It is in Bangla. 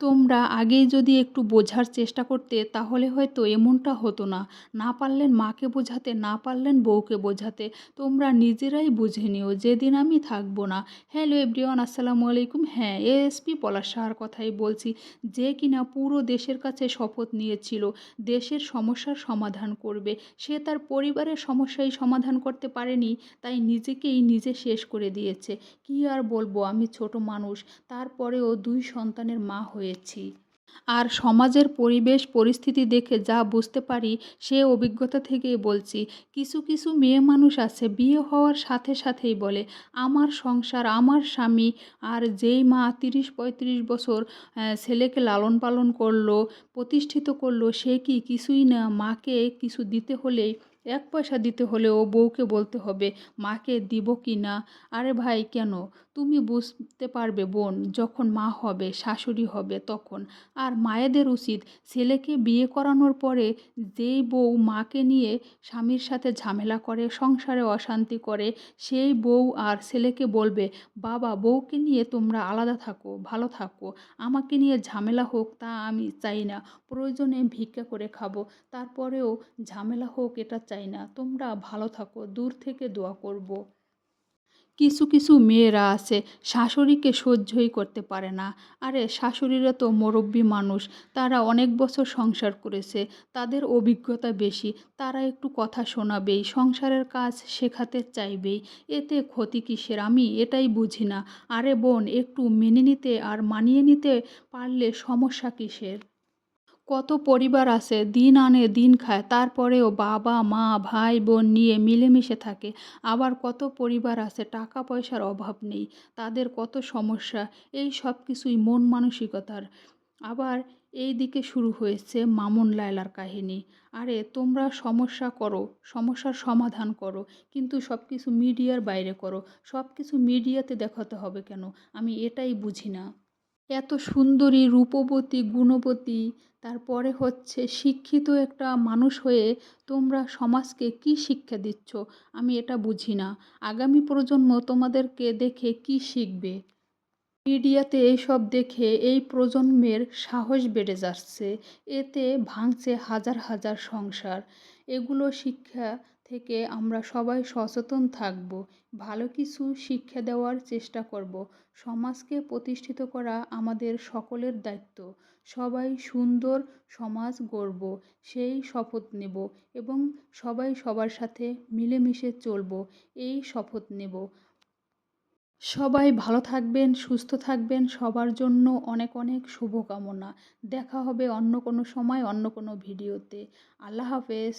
তোমরা আগেই যদি একটু বোঝার চেষ্টা করতে, তাহলে হয়তো এমনটা হতো না। না পারলেন মাকে বোঝাতে, না পারলেন বউকে বোঝাতে, তোমরা নিজেরাই বুঝে নিও, যেদিন আমি থাকব না। হ্যালো এভরিওয়ান, আসসালামু আলাইকুম। হ্যাঁ এএসপি পলাশ সাহার কথাই বলছি, যে কিনা পুরো দেশের কাছে শপথ নিয়েছিল, দেশের সমস্যার সমাধান করবে। সে তার পরিবারের সমস্যাই সমাধান করতে পারেনি, তাই নিজেকেই নিজে শেষ করে দিয়েছে। কি আর বলব, আমি ছোট মানুষ, তারপরেও দুই সন্তানের মা হয়েছি আর সমাজের পরিবেশ, পরিস্থিতি দেখে যা বুঝতে পারি, সে অভিজ্ঞতা থেকেই বলছি। কিছু কিছু মেয়ে মানুষ আছে, বিয়ে হওয়ার সাথে সাথেই বলে, আমার সংসার, আমার স্বামী, আর যেই মা তিরিশ, পঁয়ত্রিশ বছর ছেলেকে লালন পালন করল, প্রতিষ্ঠিত করল, সে কি কিছুই না, মাকে কিছু দিতে হলেই এক পয়সা দিতে হলেও বউকে বলতে হবে, মাকে দিব কি না? আরে ভাই, কেন? তুমি বুঝতে পারবে বোন, যখন মা হবে, শাশুড়ি হবে তখন। আর মায়েদের উচিত ছেলেকে বিয়ে করানোর পরে যেই বউ মাকে নিয়ে স্বামীর সাথে ঝামেলা করে, সংসারে অশান্তি করে, সেই বউ আর ছেলেকে বলবে, বাবা, বউকে নিয়ে তোমরা আলাদা থাকো, ভালো থাকো। আমাকে নিয়ে ঝামেলা হোক তা আমি চাই না। প্রয়োজনে ভিক্ষা করে খাব। তারপরেও ঝামেলা হোক, এটা চাই না। তোমরা ভালো থাকো, দূর থেকে দোয়া করব। কিছু কিছু মেয়েরা আছে, শাশুড়িকে সহ্যই করতে পারে না। আরে, শাশুড়িরা তো মুরব্বী মানুষ, তারা অনেক বছর সংসার করেছে, তাদের অভিজ্ঞতা বেশি, তারা একটু কথা শোনাবেই, সংসারের কাজ শেখাতে চাইবেই, এতে ক্ষতি কিসের? আমি এটাই বুঝি না। আরে বোন, একটু মেনে নিতে আর মানিয়ে নিতে পারলে সমস্যা কিসের? কত পরিবার আছে, দিন আনে, দিন খায়, তারপরেও বাবা, মা, ভাই, বোন নিয়ে মিলেমিশে থাকে। আবার কত পরিবার আছে, টাকা পয়সার অভাব নেই, তাদের কত সমস্যা, এই সব কিছুই মন মানসিকতার। আবার এই দিকে শুরু হয়েছে মামুন লায়লার কাহিনী। আরে, তোমরা সমস্যা করো, সমস্যার সমাধান করো, কিন্তু সব কিছু মিডিয়ার বাইরে করো। সব কিছু মিডিয়াতে দেখাতে হবে কেন? আমি এটাই বুঝি না। এত সুন্দরী, রূপবতী, গুণবতী, তারপরে হচ্ছে শিক্ষিত একটা মানুষ হয়ে তোমরা সমাজকে কি শিক্ষা দিচ্ছ? আমি এটা বুঝি না। আগামী প্রজন্ম তোমাদেরকে দেখে কি শিখবে? মিডিয়াতে এইসব দেখে এই প্রজন্মের সাহস বেড়ে যাচ্ছে। এতে ভাঙছে হাজার হাজার সংসার। এগুলো শিক্ষা থেকে আমরা সবাই সচেতন থাকব, ভালো কিছু শিক্ষা দেওয়ার চেষ্টা করব। সমাজকে প্রতিষ্ঠিত করা আমাদের সকলের দায়িত্ব। সবাই সুন্দর সমাজ গড়ব, সেই শপথ নেব এবং সবাই সবার সাথে মিলেমিশে চলব, এই শপথ নেব। সবাই ভালো থাকবেন, সুস্থ থাকবেন, সবার জন্য অনেক অনেক শুভকামনা। দেখা হবে অন্য কোনো সময়, অন্য কোনো ভিডিওতে। আল্লাহ হাফেজ।